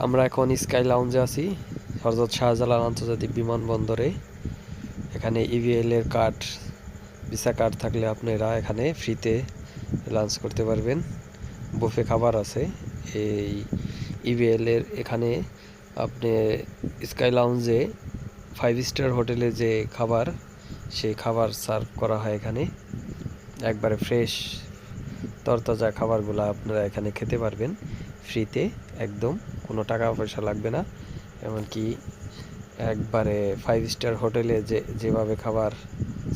আমরা এখন স্কাই লাউঞ্জে আছি হজরত শাহজালাল আন্তর্জাতিক বিমানবন্দরে। এখানে ইভিএল এর কার্ড ভিসা কার্ড থাকলে আপনারা এখানে ফ্রিতে লাঞ্চ করতে পারবেন। বুফে খাবার আছে, এই ইভিএল এর এখানে আপনি স্কাই লাউঞ্জে ফাইভ স্টার হোটেলে যে খাবার, সেই খাবার সার্ভ করা হয় এখানে। একবারে ফ্রেশ তরতাজা খাবারগুলো আপনারা এখানে খেতে পারবেন ফ্রিতে একদম। কোনো টাকা পয়সা লাগবে না। এমনকি একবারে ফাইভ স্টার হোটেলে যে, যেভাবে খাবার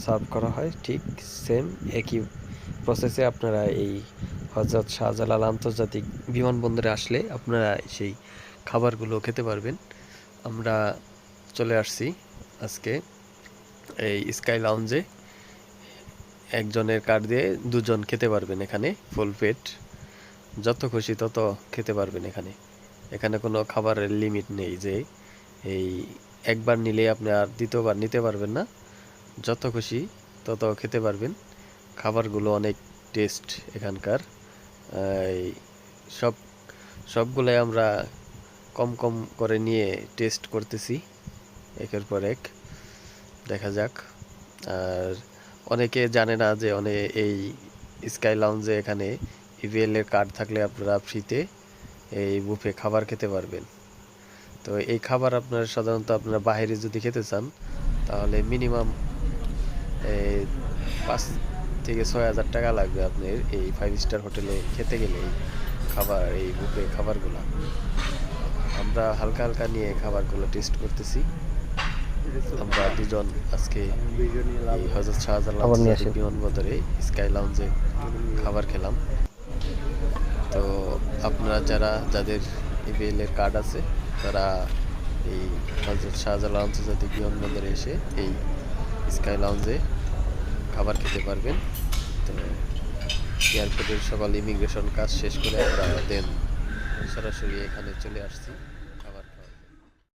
সার্ভ করা হয়, ঠিক সেম একই প্রসেসে আপনারা এই হজরত শাহজালাল আন্তর্জাতিক বিমানবন্দরে আসলে আপনারা সেই খাবারগুলো খেতে পারবেন। আমরা চলে আসছি আজকে এই স্কাই লাউঞ্জে একজনের কার্ড দিয়ে দুজন খেতে পারবেন এখানে ফুল পেট যত খুশি তত খেতে পারবেন এখানে। এখানে কোনো খাবারের লিমিট নেই যে এই একবার নিলে আপনি আর দ্বিতীয়বার নিতে পারবেন না। যত খুশি তত খেতে পারবেন। খাবারগুলো অনেক টেস্ট এখানকার। সব, সবগুলাই আমরা কম কম করে নিয়ে টেস্ট করতেছি। একের পর এক, দেখা যাক। আর অনেকে জানে না যে অনেক এই স্কাই লাউঞ্জে এখানে ইভিএল এর কার্ড থাকলে আপনারা ফ্রিতে এই বুফে খাবার খেতে পারবেন। তো এই খাবার আপনার সাধারণত আপনারা বাইরে যদি খেতে চান তাহলে মিনিমাম এই পাঁচ থেকে ছয় হাজার টাকা লাগবে আপনার এই ফাইভ স্টার হোটেলে খেতে গেলে এই খাবার এই বুফে খাবারগুলো। আমরা হালকা হালকা নিয়ে খাবারগুলো টেস্ট করতেছি। আমরা দুজন আজকে এই হজরত শাহজালাল। বিমানবন্দরে স্কাই লাউঞ্জে খাবার খেলাম। আপনারা যারা, যাদের ইভিএল এর কার্ড আছে, তারা এই হজরত শাহজালাল আন্তর্জাতিক বিমানবন্দরে এসে এই স্কাই লাউঞ্জে খাবার খেতে পারবেন। তো এয়ারপোর্টের সকল ইমিগ্রেশন কাজ শেষ করে আমরা দেন সরাসরি এখানে চলে আসছি।